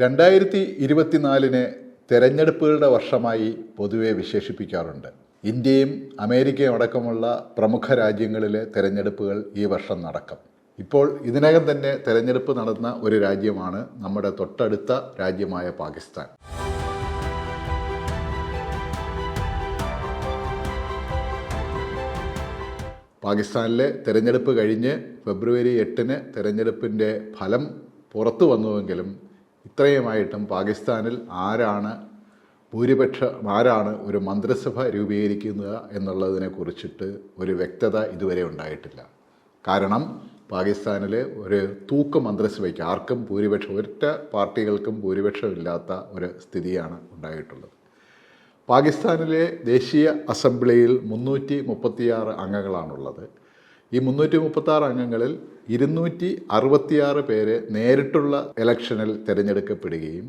രണ്ടായിരത്തി ഇരുപത്തിനാലിനെ തെരഞ്ഞെടുപ്പുകളുടെ വർഷമായി പൊതുവെ വിശേഷിപ്പിക്കാറുണ്ട്. ഇന്ത്യയും അമേരിക്കയും അടക്കമുള്ള പ്രമുഖ രാജ്യങ്ങളിലെ തെരഞ്ഞെടുപ്പുകൾ ഈ വർഷം നടക്കും. ഇപ്പോൾ ഇതിനകം തന്നെ തെരഞ്ഞെടുപ്പ് നടന്ന ഒരു രാജ്യമാണ് നമ്മുടെ തൊട്ടടുത്ത രാജ്യമായ പാകിസ്ഥാൻ. പാകിസ്ഥാനിലെ തെരഞ്ഞെടുപ്പ് കഴിഞ്ഞ് ഫെബ്രുവരി എട്ടിന് തെരഞ്ഞെടുപ്പിന്റെ ഫലം പുറത്തു വന്നുവെങ്കിലും ഇത്രയുമായിട്ടും പാകിസ്ഥാനിൽ ആരാണ് ഭൂരിപക്ഷം ആരാണ് ഒരു മന്ത്രിസഭ രൂപീകരിക്കുന്നത് എന്നുള്ളതിനെ കുറിച്ചിട്ട് ഒരു വ്യക്തത ഇതുവരെ ഉണ്ടായിട്ടില്ല. കാരണം പാകിസ്ഥാനിൽ ഒരു തൂക്ക് മന്ത്രിസഭയ്ക്ക് ആർക്കും ഭൂരിപക്ഷം ഒറ്റ പാർട്ടികൾക്കും ഭൂരിപക്ഷമില്ലാത്ത ഒരു സ്ഥിതിയാണ് ഉണ്ടായിട്ടുള്ളത്. പാകിസ്ഥാനിലെ ദേശീയ അസംബ്ലിയിൽ മുന്നൂറ്റി മുപ്പത്തിയാറ് അംഗങ്ങളാണുള്ളത്. ഈ മുന്നൂറ്റി മുപ്പത്താറ് അംഗങ്ങളിൽ ഇരുന്നൂറ്റി അറുപത്തിയാറ് പേര് നേരിട്ടുള്ള ഇലക്ഷനിൽ തിരഞ്ഞെടുക്കപ്പെടുകയും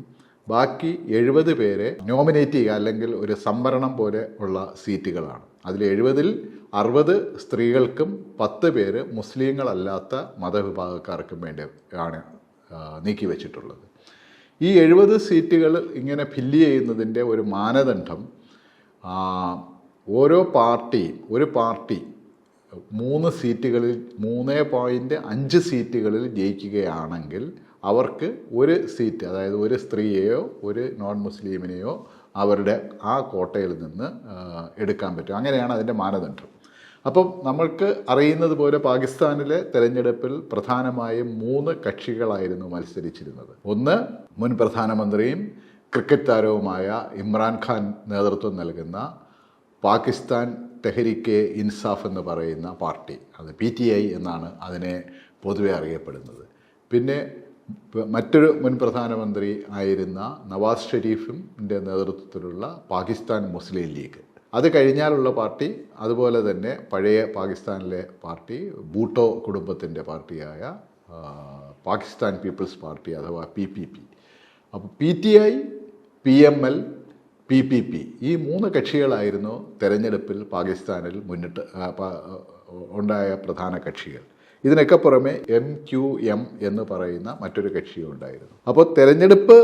ബാക്കി എഴുപത് പേരെ നോമിനേറ്റ് ചെയ്യുക അല്ലെങ്കിൽ ഒരു സംവരണം പോലെ ഉള്ള സീറ്റുകളാണ്. അതിൽ എഴുപതിൽ അറുപത് സ്ത്രീകൾക്കും പത്ത് പേര് മുസ്ലിങ്ങളല്ലാത്ത മതവിഭാഗക്കാർക്കും വേണ്ടി ആണ് നീക്കി വച്ചിട്ടുള്ളത്. ഈ എഴുപത് സീറ്റുകൾ ഇങ്ങനെ ഫില്ല് ചെയ്യുന്നതിന്റെ ഒരു മാനദണ്ഡം ഓരോ പാർട്ടിയും ഒരു പാർട്ടി മൂന്ന് സീറ്റുകളിൽ മൂന്ന് പോയിന്റ് അഞ്ച് സീറ്റുകളിൽ ജയിക്കുകയാണെങ്കിൽ അവർക്ക് ഒരു സീറ്റ് അതായത് ഒരു സ്ത്രീയെയോ ഒരു നോൺ മുസ്ലിമിനെയോ അവരുടെ ആ കോട്ടയിൽ നിന്ന് എടുക്കാൻ പറ്റും. അങ്ങനെയാണ് അതിന്റെ മാനദണ്ഡം. അപ്പം നമ്മൾക്ക് അറിയുന്നത് പോലെ പാകിസ്ഥാനിലെ തെരഞ്ഞെടുപ്പിൽ പ്രധാനമായും മൂന്ന് കക്ഷികളായിരുന്നു മത്സരിച്ചിരുന്നത്. ഒന്ന് മുൻ പ്രധാനമന്ത്രിയും ക്രിക്കറ്റ് താരവുമായ ഇമ്രാൻഖാൻ നേതൃത്വം നൽകുന്ന പാകിസ്ഥാൻ തെഹരിക്കെ ഇൻസാഫ് എന്ന് പറയുന്ന പാർട്ടി അത് പി ടി ഐ എന്നാണ് അതിനെ പൊതുവെ അറിയപ്പെടുന്നത്. പിന്നെ മറ്റൊരു മുൻ പ്രധാനമന്ത്രി ആയിരുന്ന നവാസ് ഷെരീഫിന്റെ നേതൃത്വത്തിലുള്ള പാകിസ്ഥാൻ മുസ്ലിം ലീഗ്. അത് കഴിഞ്ഞാലുള്ള പാർട്ടി അതുപോലെ തന്നെ പഴയ പാകിസ്ഥാനിലെ പാർട്ടി ബൂട്ടോ കുടുംബത്തിന്റെ പാർട്ടിയായ പാകിസ്ഥാൻ പീപ്പിൾസ് പാർട്ടി അഥവാ പി പി പി. അപ്പോൾ P T I P M L P P P. ഈ മൂന്ന് കക്ഷികളായിരുന്നു തെരഞ്ഞെടുപ്പിൽ പാകിസ്ഥാനിൽ മുന്നിട്ട് ഉണ്ടായ പ്രധാന കക്ഷികൾ. ഇതിനൊക്കെ പുറമെ എം ക്യു എം എന്ന് പറയുന്ന മറ്റൊരു കക്ഷിയും ഉണ്ടായിരുന്നു. അപ്പോൾ തെരഞ്ഞെടുപ്പ്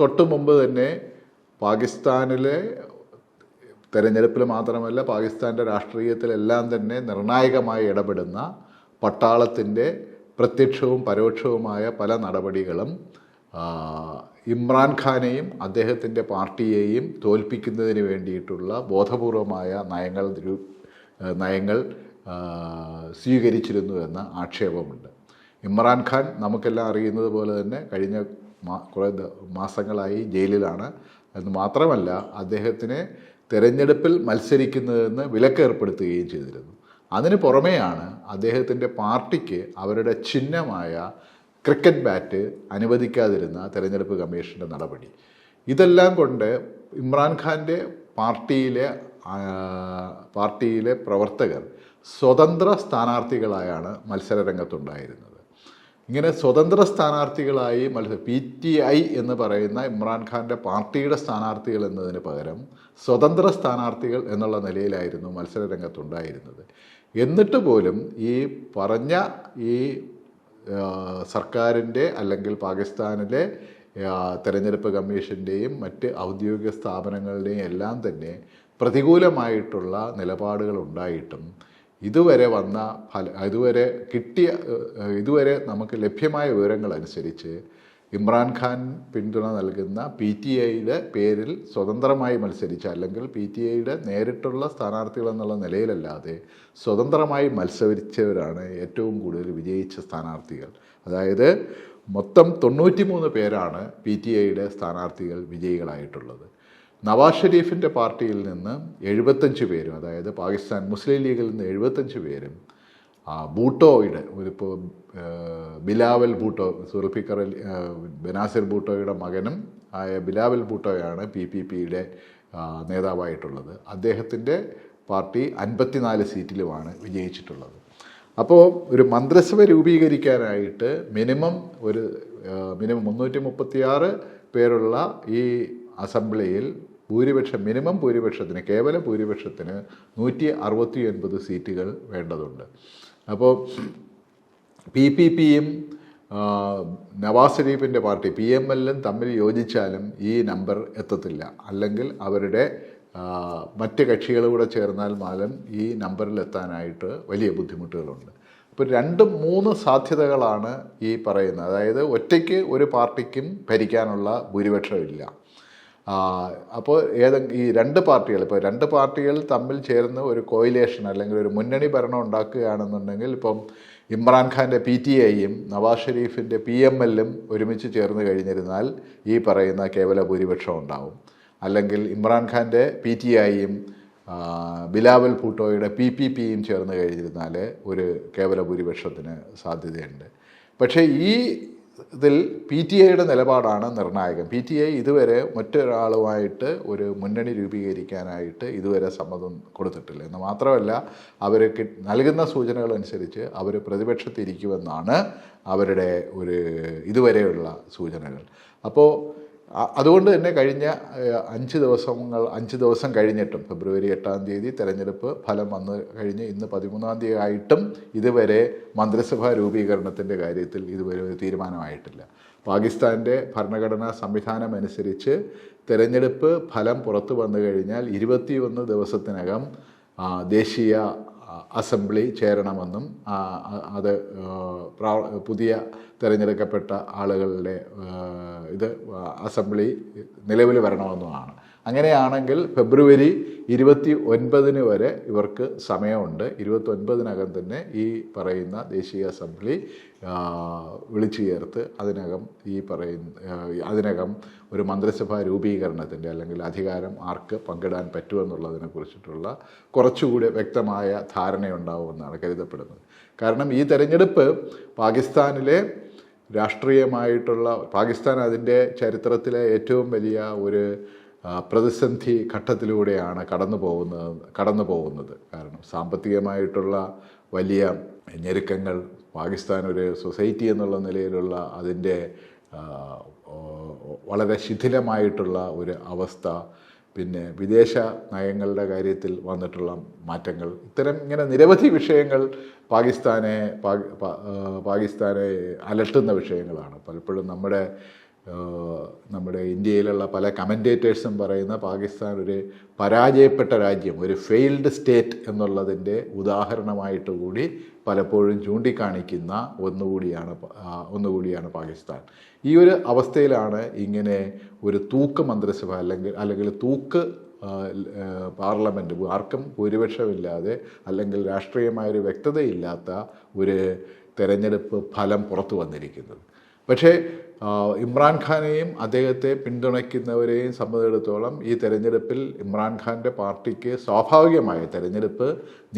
തൊട്ട് മുമ്പ് തന്നെ പാകിസ്ഥാനിലെ തെരഞ്ഞെടുപ്പിൽ മാത്രമല്ല പാകിസ്ഥാന്റെ രാഷ്ട്രീയത്തിലെല്ലാം തന്നെ നിർണായകമായി ഇടപെടുന്ന പട്ടാളത്തിന്റെ പ്രത്യക്ഷവും പരോക്ഷവുമായ പല നടപടികളും ഇമ്രാൻഖാനെയും അദ്ദേഹത്തിന്റെ പാർട്ടിയെയും തോൽപ്പിക്കുന്നതിന് വേണ്ടിയിട്ടുള്ള ബോധപൂർവമായ നയങ്ങൾ നയങ്ങൾ സ്വീകരിച്ചിരുന്നു എന്ന ആക്ഷേപമുണ്ട്. ഇമ്രാൻഖാൻ നമുക്കെല്ലാം അറിയുന്നത് പോലെ തന്നെ കഴിഞ്ഞ കുറേ മാസങ്ങളായി ജയിലിലാണ്. എന്ന് മാത്രമല്ല അദ്ദേഹത്തിനെ തെരഞ്ഞെടുപ്പിൽ മത്സരിക്കുന്നതെന്ന് വിലക്ക് ഏർപ്പെടുത്തുകയും ചെയ്തിരുന്നു. അതിന് പുറമെയാണ് അദ്ദേഹത്തിന്റെ പാർട്ടിക്ക് അവരുടെ ചിഹ്നമായ ക്രിക്കറ്റ് ബാറ്റ് അനുവദിക്കാതിരുന്ന തെരഞ്ഞെടുപ്പ് കമ്മീഷന്റെ നടപടി. ഇതെല്ലാം കൊണ്ട് ഇമ്രാൻഖാന്റെ പാർട്ടിയിലെ പാർട്ടിയിലെ പ്രവർത്തകർ സ്വതന്ത്ര സ്ഥാനാർത്ഥികളായാണ് മത്സര രംഗത്തുണ്ടായിരുന്നത് ഇങ്ങനെ സ്വതന്ത്ര സ്ഥാനാർത്ഥികളായി മത്സര പി ടി ഐ എന്ന് പറയുന്ന ഇമ്രാൻഖാന്റെ പാർട്ടിയുടെ സ്ഥാനാർത്ഥികൾ എന്നതിന് പകരം സ്വതന്ത്ര സ്ഥാനാർത്ഥികൾ എന്നുള്ള നിലയിലായിരുന്നു മത്സര രംഗത്തുണ്ടായിരുന്നത് എന്നിട്ട് പോലും ഈ പറഞ്ഞ ഈ സർക്കാരിന്റെ അല്ലെങ്കിൽ പാകിസ്ഥാനിലെ തെരഞ്ഞെടുപ്പ് കമ്മീഷന്റെയും മറ്റ് ഔദ്യോഗിക സ്ഥാപനങ്ങളുടെയും എല്ലാം തന്നെ പ്രതികൂലമായിട്ടുള്ള നിലപാടുകൾ ഉണ്ടായിട്ടും ഇതുവരെ വന്ന ഫല ഇതുവരെ കിട്ടിയ ഇതുവരെ നമുക്ക് ലഭ്യമായ വിവരങ്ങൾ അനുസരിച്ച് ഇമ്രാൻഖാൻ പിന്തുണ നൽകുന്ന പി ടി ഐയുടെ പേരിൽ സ്വതന്ത്രമായി മത്സരിച്ച അല്ലെങ്കിൽ പി ടി ഐയുടെ നേരിട്ടുള്ള സ്ഥാനാർത്ഥികൾ എന്നുള്ള നിലയിലല്ലാതെ സ്വതന്ത്രമായി മത്സരിച്ചവരാണ് ഏറ്റവും കൂടുതൽ വിജയിച്ച സ്ഥാനാർത്ഥികൾ. അതായത് മൊത്തം തൊണ്ണൂറ്റി മൂന്ന് പേരാണ് പി ടി ഐയുടെ സ്ഥാനാർത്ഥികൾ വിജയികളായിട്ടുള്ളത്. നവാസ് ഷെരീഫിന്റെ പാർട്ടിയിൽ നിന്ന് എഴുപത്തഞ്ച് പേരും അതായത് പാകിസ്ഥാൻ മുസ്ലിം ലീഗിൽ നിന്ന് എഴുപത്തഞ്ച് പേരും ആ, ബൂട്ടോയുടെ ഒരിപ്പോൾ ബിലാവൽ ബൂട്ടോ സുൽഫിക്കർ അലി ബനാസിർ ബൂട്ടോയുടെ മകനും ആയ ബിലാവൽ ബൂട്ടോയാണ് പി പി പിയുടെ നേതാവായിട്ടുള്ളത്. അദ്ദേഹത്തിന്റെ പാർട്ടി അൻപത്തിനാല് സീറ്റിലുമാണ് വിജയിച്ചിട്ടുള്ളത്. അപ്പോൾ ഒരു മന്ത്രിസഭ രൂപീകരിക്കാനായിട്ട് മിനിമം ഒരു മിനിമം മുന്നൂറ്റി മുപ്പത്തിയാറ് പേരുള്ള ഈ അസംബ്ലിയിൽ ഭൂരിപക്ഷം മിനിമം ഭൂരിപക്ഷത്തിന് കേവല ഭൂരിപക്ഷത്തിന് നൂറ്റി അറുപത്തി ഒൻപത് സീറ്റുകൾ വേണ്ടതുണ്ട്. അപ്പോൾ പി പി പിയും നവാസ് ഷരീഫിന്റെ പാർട്ടി പി എം എല്ലും തമ്മിൽ യോജിച്ചാലും ഈ നമ്പർ എത്തത്തില്ല. അല്ലെങ്കിൽ അവരുടെ മറ്റ് കക്ഷികൾ കൂടെ ചേർന്നാൽ മാലും ഈ നമ്പറിൽ എത്താനായിട്ട് വലിയ ബുദ്ധിമുട്ടുകളുണ്ട്. അപ്പോൾ രണ്ടും മൂന്ന് സാധ്യതകളാണ് ഈ പറയുന്നത്. അതായത് ഒറ്റയ്ക്ക് ഒരു പാർട്ടിക്കും ഭരിക്കാനുള്ള ഭൂരിപക്ഷമില്ല. അപ്പോൾ ഏതെങ്കിലും ഈ രണ്ട് പാർട്ടികൾ ഇപ്പോൾ രണ്ട് പാർട്ടികൾ തമ്മിൽ ചേർന്ന് ഒരു കോയിലേഷൻ അല്ലെങ്കിൽ ഒരു മുന്നണി ഭരണം ഉണ്ടാക്കുകയാണെന്നുണ്ടെങ്കിൽ ഇപ്പം ഇമ്രാൻഖാന്റെ പി ടി ഐയും നവാസ് ഷെരീഫിന്റെ പി എം എല്ലും ഒരുമിച്ച് ചേർന്ന് കഴിഞ്ഞിരുന്നാൽ ഈ പറയുന്ന കേവല ഭൂരിപക്ഷം ഉണ്ടാവും. അല്ലെങ്കിൽ ഇമ്രാൻഖാന്റെ പി ടി ഐയും ബിലാവൽ ഭൂട്ടോയുടെ പി പി പിയും ചേർന്ന് കഴിഞ്ഞിരുന്നാൽ ഒരു കേവല ഭൂരിപക്ഷത്തിന് സാധ്യതയുണ്ട്. പക്ഷേ ഈ ഇതിൽ പി ടി ഐയുടെ നിലപാടാണ് നിർണായകം. പി ടി ഐ ഇതുവരെ മറ്റൊരാളുമായിട്ട് ഒരു മുന്നണി രൂപീകരിക്കാനായിട്ട് ഇതുവരെ സമ്മതം കൊടുത്തിട്ടില്ല. എന്ന് മാത്രമല്ല അവർ നൽകുന്ന സൂചനകൾ അനുസരിച്ച് അവർ പ്രതിപക്ഷത്തിരിക്കുമെന്നാണ് അവരുടെ ഒരു ഇതുവരെയുള്ള സൂചനകൾ. അപ്പോൾ അതുകൊണ്ട് തന്നെ കഴിഞ്ഞ അഞ്ച് ദിവസങ്ങൾ അഞ്ച് ദിവസം കഴിഞ്ഞിട്ടും ഫെബ്രുവരി എട്ടാം തീയതി തെരഞ്ഞെടുപ്പ് ഫലം വന്ന് കഴിഞ്ഞ് ഇന്ന് പതിമൂന്നാം തീയതി ആയിട്ടും ഇതുവരെ മന്ത്രിസഭാ രൂപീകരണത്തിന്റെ കാര്യത്തിൽ ഇതുവരെ തീരുമാനമായിട്ടില്ല. പാകിസ്ഥാന്റെ ഭരണഘടനാ സംവിധാനം അനുസരിച്ച് തെരഞ്ഞെടുപ്പ് ഫലം പുറത്തു വന്നു കഴിഞ്ഞാൽ ഇരുപത്തിയൊന്ന് ദിവസത്തിനകം ദേശീയ അസംബ്ലി ചേരണമെന്നും അത് പുതിയ തിരഞ്ഞെടുക്കപ്പെട്ട ആളുകളുടെ ഇത് അസംബ്ലി നിലവിൽ വരണമെന്നുമാണ്. അങ്ങനെയാണെങ്കിൽ ഫെബ്രുവരി ഇരുപത്തി ഒൻപതിന് വരെ ഇവർക്ക് സമയമുണ്ട്. ഇരുപത്തി ഒൻപതിനകം തന്നെ ഈ പറയുന്ന ദേശീയ അസംബ്ലി വിളിച്ചു ചേർത്ത് അതിനകം ഈ പറയുന്ന അതിനകം ഒരു മന്ത്രിസഭാ രൂപീകരണത്തിന്റെ അല്ലെങ്കിൽ അധികാരം ആർക്ക് പങ്കിടാൻ പറ്റുമെന്നുള്ളതിനെ കുറിച്ചിട്ടുള്ള കുറച്ചുകൂടി വ്യക്തമായ ധാരണയുണ്ടാവുമെന്നാണ് കരുതപ്പെടുന്നത്. കാരണം ഈ തെരഞ്ഞെടുപ്പ് പാകിസ്ഥാനിലെ രാഷ്ട്രീയമായിട്ടുള്ള പാകിസ്ഥാൻ അതിന്റെ ചരിത്രത്തിലെ ഏറ്റവും വലിയ ഒരു പ്രതിസന്ധി ഘട്ടത്തിലൂടെയാണ് കടന്നു പോകുന്നത് കടന്നു പോകുന്നത്. കാരണം സാമ്പത്തികമായിട്ടുള്ള വലിയ ഞെരുക്കങ്ങൾ പാകിസ്ഥാൻ ഒരു സൊസൈറ്റി എന്നുള്ള നിലയിലുള്ള അതിന്റെ വളരെ ശിഥിലമായിട്ടുള്ള ഒരു അവസ്ഥ പിന്നെ വിദേശ നയങ്ങളുടെ കാര്യത്തിൽ വന്നിട്ടുള്ള മാറ്റങ്ങൾ ഇത്തരം ഇങ്ങനെ നിരവധി വിഷയങ്ങൾ പാകിസ്ഥാനെ പാകിസ്ഥാനെ അലട്ടുന്ന വിഷയങ്ങളാണ്. പലപ്പോഴും നമ്മുടെ നമ്മുടെ ഇന്ത്യയിലുള്ള പല കമന്റേറ്റേഴ്സും പറയുന്ന പാകിസ്ഥാൻ ഒരു പരാജയപ്പെട്ട രാജ്യം ഒരു ഫെയിൽഡ് സ്റ്റേറ്റ് എന്നുള്ളതിന്റെ ഉദാഹരണമായിട്ട് കൂടി പലപ്പോഴും ചൂണ്ടിക്കാണിക്കുന്ന ഒന്നുകൂടിയാണ് ഒന്നുകൂടിയാണ് പാകിസ്ഥാൻ. ഈ ഒരു അവസ്ഥയിലാണ് ഇങ്ങനെ ഒരു തൂക്ക് മന്ത്രിസഭ അല്ലെങ്കിൽ അല്ലെങ്കിൽ തൂക്ക് പാർലമെന്റ് ആർക്കും ഭൂരിപക്ഷമില്ലാതെ അല്ലെങ്കിൽ രാഷ്ട്രീയമായൊരു വ്യക്തതയില്ലാത്ത ഒരു തെരഞ്ഞെടുപ്പ് ഫലം പുറത്തു വന്നിരിക്കുന്നത്. പക്ഷേ ഇമ്രാൻഖാനെയും അദ്ദേഹത്തെ പിന്തുണയ്ക്കുന്നവരെയും സംബന്ധിച്ചിടത്തോളം ഈ തെരഞ്ഞെടുപ്പിൽ ഇമ്രാൻഖാന്റെ പാർട്ടിക്ക് സ്വാഭാവികമായ തെരഞ്ഞെടുപ്പ്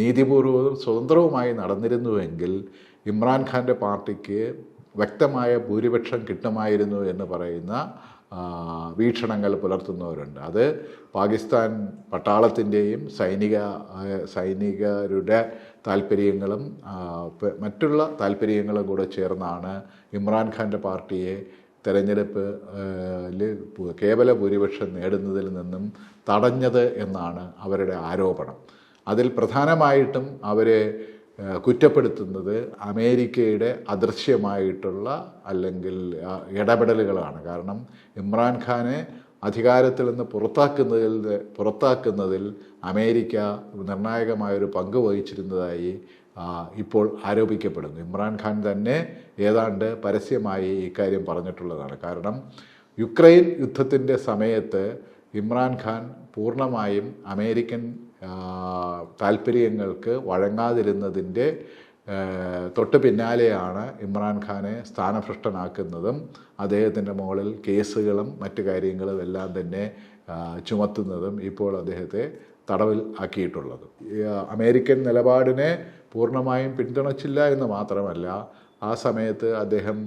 നീതിപൂർവവും സ്വതന്ത്രവുമായി നടന്നിരുന്നുവെങ്കിൽ ഇമ്രാൻഖാന്റെ പാർട്ടിക്ക് വ്യക്തമായ ഭൂരിപക്ഷം കിട്ടുമായിരുന്നു എന്ന് പറയുന്ന വീക്ഷണങ്ങൾ പുലർത്തുന്നവരുണ്ട്. അത് പാകിസ്ഥാൻ പട്ടാളത്തിന്റെയും സൈനിക സൈനികരുടെ താല്പര്യങ്ങളും മറ്റുള്ള താല്പര്യങ്ങളും കൂടെ ചേർന്നാണ് ഇമ്രാൻഖാന്റെ പാർട്ടിയെ തെരഞ്ഞെടുപ്പ് കേവല ഭൂരിപക്ഷം നേടുന്നതിൽ നിന്നും തടഞ്ഞത് എന്നാണ് അവരുടെ ആരോപണം. അതിൽ പ്രധാനമായിട്ടും അവരെ കുറ്റപ്പെടുത്തുന്നത് അമേരിക്കയുടെ അദൃശ്യമായിട്ടുള്ള അല്ലെങ്കിൽ ഇടപെടലുകളാണ്. കാരണം ഇമ്രാൻഖാനെ അധികാരത്തിൽ നിന്ന് പുറത്താക്കുന്നതിൽ പുറത്താക്കുന്നതിൽ അമേരിക്ക നിർണായകമായൊരു പങ്ക് വഹിച്ചിരുന്നതായി ഇപ്പോൾ ആരോപിക്കപ്പെടുന്നു. ഇമ്രാൻഖാൻ തന്നെ ഏതാണ്ട് പരസ്യമായി ഇക്കാര്യം പറഞ്ഞിട്ടുള്ളതാണ്. കാരണം യുക്രൈൻ യുദ്ധത്തിന്റെ സമയത്ത് ഇമ്രാൻഖാൻ പൂർണമായും അമേരിക്കൻ താല്പര്യങ്ങൾക്ക് വഴങ്ങാതിരുന്നതിന്റെ തൊട്ട് പിന്നാലെയാണ് ഇമ്രാൻഖാനെ സ്ഥാനഭ്രഷ്ടനാക്കുന്നതും അദ്ദേഹത്തിന്റെ മുകളിൽ കേസുകളും മറ്റു കാര്യങ്ങളും എല്ലാം തന്നെ ചുമത്തുന്നതും ഇപ്പോൾ അദ്ദേഹത്തെ തടവിൽ ആക്കിയിട്ടുള്ളത്. അമേരിക്കൻ നിലപാടിനെ പൂർണമായും പിന്തുണച്ചില്ല എന്ന് മാത്രമല്ല ആ സമയത്ത് അദ്ദേഹം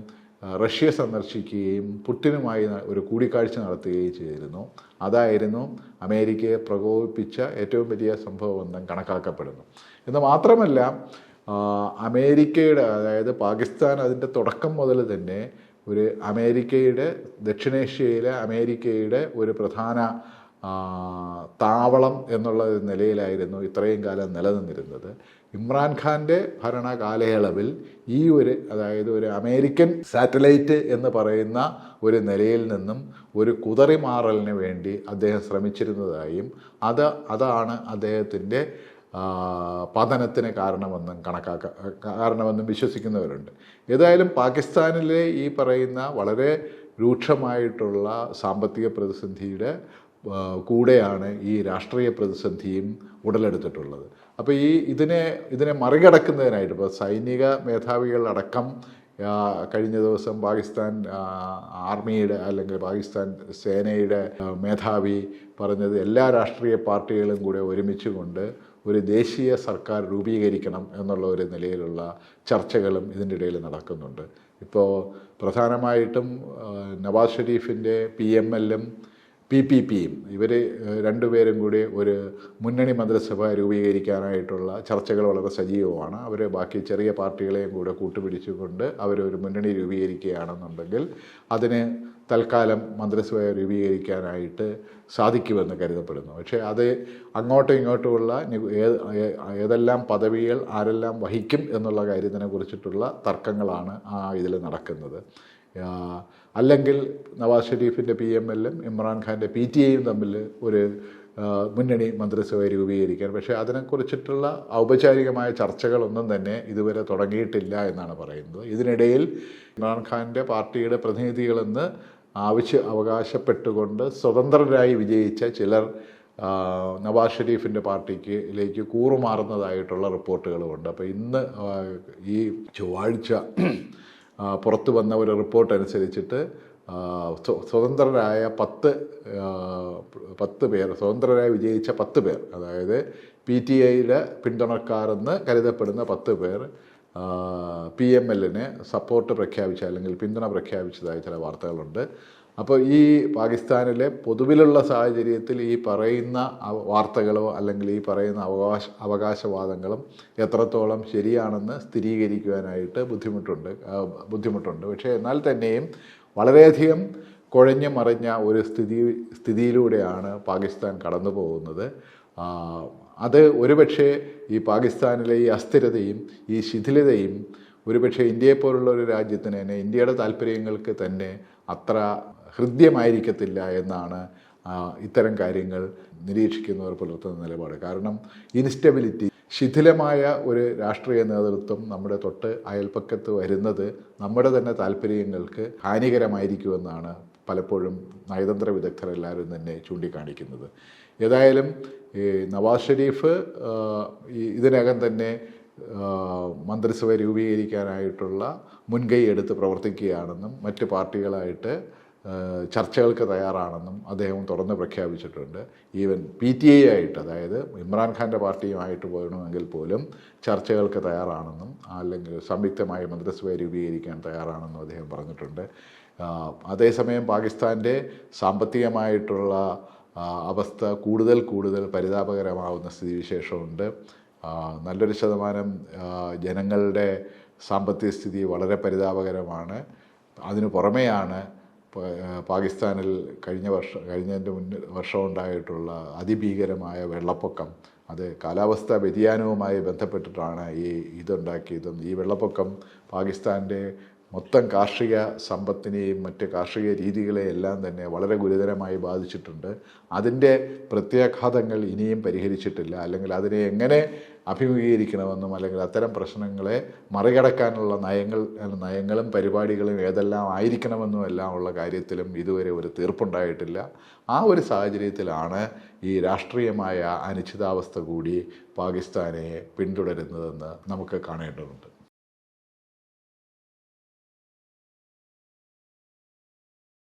റഷ്യ സന്ദർശിക്കുകയും പുട്ടിനുമായി ഒരു കൂടിക്കാഴ്ച നടത്തുകയും ചെയ്തിരുന്നു. അതായിരുന്നു അമേരിക്കയെ പ്രകോപിപ്പിച്ച ഏറ്റവും വലിയ സംഭവമെന്നും കണക്കാക്കപ്പെടുന്നു. എന്ന് മാത്രമല്ല അമേരിക്കയുടെ അതായത് പാകിസ്ഥാൻ അതിന്റെ തുടക്കം മുതൽ തന്നെ ഒരു അമേരിക്കയുടെ ദക്ഷിണേഷ്യയിലെ അമേരിക്കയുടെ ഒരു പ്രധാന താവളം എന്നുള്ള നിലയിലായിരുന്നു ഇത്രയും കാലം നിലനിന്നിരുന്നത്. ഇമ്രാൻഖാന്റെ ഭരണ കാലയളവിൽ ഈ ഒരു അതായത് ഒരു അമേരിക്കൻ സാറ്റലൈറ്റ് എന്ന് പറയുന്ന ഒരു നിലയിൽ നിന്നും ഒരു കുതറിമാറലിന് വേണ്ടി അദ്ദേഹം ശ്രമിച്ചിരുന്നതായും അത് അതാണ് അദ്ദേഹത്തിന്റെ പതനത്തിന് കാരണമെന്നും കണക്കാക്ക കാരണമെന്നും വിശ്വസിക്കുന്നവരുണ്ട്. ഏതായാലും പാകിസ്ഥാനിലെ ഈ പറയുന്ന വളരെ രൂക്ഷമായിട്ടുള്ള സാമ്പത്തിക പ്രതിസന്ധിയുടെ കൂടെയാണ് ഈ രാഷ്ട്രീയ പ്രതിസന്ധിയും ഉടലെടുത്തിട്ടുള്ളത്. അപ്പോൾ ഈ ഇതിനെ ഇതിനെ മറികടക്കുന്നതിനായിട്ട് ഇപ്പോൾ സൈനിക മേധാവികളടക്കം കഴിഞ്ഞ ദിവസം പാകിസ്ഥാൻ ആർമിയുടെ അല്ലെങ്കിൽ പാകിസ്ഥാൻ സേനയുടെ മേധാവി പറഞ്ഞത് എല്ലാ രാഷ്ട്രീയ പാർട്ടികളും കൂടെ ഒരുമിച്ച് കൊണ്ട് ഒരു ദേശീയ സർക്കാർ രൂപീകരിക്കണം എന്നുള്ള ഒരു നിലയിലുള്ള ചർച്ചകളും ഇതിന്റെ ഇടയിൽ നടക്കുന്നുണ്ട്. ഇപ്പോൾ പ്രധാനമായിട്ടും നവാസ് ഷെരീഫിന്റെ പി എം എല്ലും പി പി പിയും ഇവർ രണ്ടുപേരും കൂടി ഒരു മുന്നണി മന്ത്രിസഭ രൂപീകരിക്കാനായിട്ടുള്ള ചർച്ചകൾ വളരെ സജീവമാണ്. അവർ ബാക്കി ചെറിയ പാർട്ടികളെയും കൂടെ കൂട്ടുപിടിച്ചുകൊണ്ട് അവരൊരു മുന്നണി രൂപീകരിക്കുകയാണെന്നുണ്ടെങ്കിൽ അതിന് തൽക്കാലം മന്ത്രിസഭ രൂപീകരിക്കാനായിട്ട് സാധിക്കുമെന്ന് കരുതപ്പെടുന്നു. പക്ഷേ അത് അങ്ങോട്ടും ഇങ്ങോട്ടുമുള്ള ഏതെല്ലാം പദവികൾ ആരെല്ലാം വഹിക്കും എന്നുള്ള കാര്യത്തിനെ കുറിച്ചിട്ടുള്ള തർക്കങ്ങളാണ് ആ ഇതിൽ നടക്കുന്നത്. അല്ലെങ്കിൽ നവാസ് ഷെരീഫിന്റെ പി എം എല്ലും ഇമ്രാൻഖാന്റെ പി ടി എയും തമ്മിൽ ഒരു മുന്നണി മന്ത്രിസഭ രൂപീകരിക്കാൻ. പക്ഷേ അതിനെക്കുറിച്ചിട്ടുള്ള ഔപചാരികമായ ചർച്ചകളൊന്നും തന്നെ ഇതുവരെ തുടങ്ങിയിട്ടില്ല എന്നാണ് പറയുന്നത്. ഇതിനിടയിൽ ഇമ്രാൻഖാന്റെ പാർട്ടിയുടെ പ്രതിനിധികളെന്ന് ആവശ്യ അവകാശപ്പെട്ടുകൊണ്ട് സ്വതന്ത്രരായി വിജയിച്ച ചിലർ നവാസ് ഷെരീഫിന്റെ പാർട്ടിക്ക് കൂറുമാറുന്നതായിട്ടുള്ള റിപ്പോർട്ടുകളുമുണ്ട്. അപ്പോൾ ഇന്ന് ഈ ചൊവ്വാഴ്ച പുറത്തു വന്ന ഒരു റിപ്പോർട്ട് അനുസരിച്ചിട്ട് സ്വതന്ത്രരായ പത്ത് പത്ത് പേർ സ്വതന്ത്രരായി വിജയിച്ച പത്ത് പേർ അതായത് പി ടി ഐയിലെ പിന്തുണക്കാരെന്ന് കരുതപ്പെടുന്ന പത്ത് പേർ പി എം എല്ലിന് സപ്പോർട്ട് പ്രഖ്യാപിച്ച അല്ലെങ്കിൽ പിന്തുണ പ്രഖ്യാപിച്ചതായി ചില വാർത്തകളുണ്ട്. അപ്പോൾ ഈ പാകിസ്ഥാനിലെ പൊതുവിലുള്ള സാഹചര്യത്തിൽ ഈ പറയുന്ന വാർത്തകളോ അല്ലെങ്കിൽ ഈ പറയുന്ന അവകാശ അവകാശവാദങ്ങളും എത്രത്തോളം ശരിയാണെന്ന് സ്ഥിരീകരിക്കുവാനായിട്ട് ബുദ്ധിമുട്ടുണ്ട് ബുദ്ധിമുട്ടുണ്ട്. പക്ഷേ എന്നാൽ തന്നെയും വളരെയധികം കുഴഞ്ഞു മറിഞ്ഞ ഒരു സ്ഥിതി സ്ഥിതിയിലൂടെയാണ് പാകിസ്ഥാൻ കടന്നു പോകുന്നത്. അത് ഒരുപക്ഷെ ഈ പാകിസ്ഥാനിലെ ഈ അസ്ഥിരതയും ഈ ശിഥിലതയും ഒരുപക്ഷെ ഇന്ത്യയെപ്പോലുള്ള ഒരു രാജ്യത്തിന് തന്നെ ഇന്ത്യയുടെ താല്പര്യങ്ങൾക്ക് തന്നെ അത്ര ഹൃദ്യമായിരിക്കത്തില്ല എന്നാണ് ഇത്തരം കാര്യങ്ങൾ നിരീക്ഷിക്കുന്നവർ പുലർത്തുന്ന നിലപാട്. കാരണം ഇൻസ്റ്റബിലിറ്റി ശിഥിലമായ ഒരു രാഷ്ട്രീയ നേതൃത്വം നമ്മുടെ തൊട്ട് അയൽപ്പക്കത്ത് വരുന്നത് നമ്മുടെ തന്നെ താല്പര്യങ്ങൾക്ക് ഹാനികരമായിരിക്കുമെന്നാണ് പലപ്പോഴും നയതന്ത്ര വിദഗ്ധരെല്ലാവരും തന്നെ ചൂണ്ടിക്കാണിക്കുന്നത്. ഏതായാലും ഈ നവാസ് ഷെരീഫ് ഇതിനകം തന്നെ മന്ത്രിസഭ രൂപീകരിക്കാനായിട്ടുള്ള മുൻകൈ എടുത്ത് പ്രവർത്തിക്കുകയാണെന്നും മറ്റ് പാർട്ടികളായിട്ട് ചർച്ചകൾക്ക് തയ്യാറാണെന്നും അദ്ദേഹം തുറന്ന് പ്രഖ്യാപിച്ചിട്ടുണ്ട്. ഈവൻ പി ടി ഐ ആയിട്ട് അതായത് ഇമ്രാൻഖാന്റെ പാർട്ടിയുമായിട്ട് പോകണമെങ്കിൽ പോലും ചർച്ചകൾക്ക് തയ്യാറാണെന്നും അല്ലെങ്കിൽ സംയുക്തമായി മന്ത്രിസഭയെ രൂപീകരിക്കാൻ തയ്യാറാണെന്നും അദ്ദേഹം പറഞ്ഞിട്ടുണ്ട്. അതേസമയം പാകിസ്ഥാന്റെ സാമ്പത്തികമായിട്ടുള്ള അവസ്ഥ കൂടുതൽ കൂടുതൽ പരിതാപകരമാവുന്ന സ്ഥിതിവിശേഷമുണ്ട്. നല്ലൊരു ശതമാനം ജനങ്ങളുടെ സാമ്പത്തിക സ്ഥിതി വളരെ പരിതാപകരമാണ്. അതിനു പുറമെയാണ് പാകിസ്ഥാനിൽ കഴിഞ്ഞ വർഷം കഴിഞ്ഞതിന്റെ മുന്നിൽ വർഷം ഉണ്ടായിട്ടുള്ള അതിഭീകരമായ വെള്ളപ്പൊക്കം അത് കാലാവസ്ഥാ വ്യതിയാനവുമായി ബന്ധപ്പെട്ടിട്ടാണ് ഈ ഇതുണ്ടാക്കിയതും. ഈ വെള്ളപ്പൊക്കം പാകിസ്ഥാന്റെ മൊത്തം കാർഷിക സമ്പത്തിനെയും മറ്റ് കാർഷിക രീതികളെയെല്ലാം തന്നെ വളരെ ഗുരുതരമായി ബാധിച്ചിട്ടുണ്ട്. അതിന്റെ പ്രത്യാഘാതങ്ങൾ ഇനിയും പരിഹരിച്ചിട്ടില്ല. അല്ലെങ്കിൽ അതിനെ എങ്ങനെ അഭിമുഖീകരിക്കണമെന്നും അല്ലെങ്കിൽ അത്തരം പ്രശ്നങ്ങളെ മറികടക്കാനുള്ള നയങ്ങൾ നയങ്ങളും പരിപാടികളും ഏതെല്ലാം ആയിരിക്കണമെന്നും എല്ലാം ഉള്ള കാര്യത്തിലും ഇതുവരെ ഒരു തീർപ്പുണ്ടായിട്ടില്ല. ആ ഒരു സാഹചര്യത്തിലാണ് ഈ രാഷ്ട്രീയമായ അനിശ്ചിതാവസ്ഥ കൂടി പാകിസ്ഥാനെ പിന്തുടരുന്നതെന്ന് നമുക്ക് കാണേണ്ടതുണ്ട്.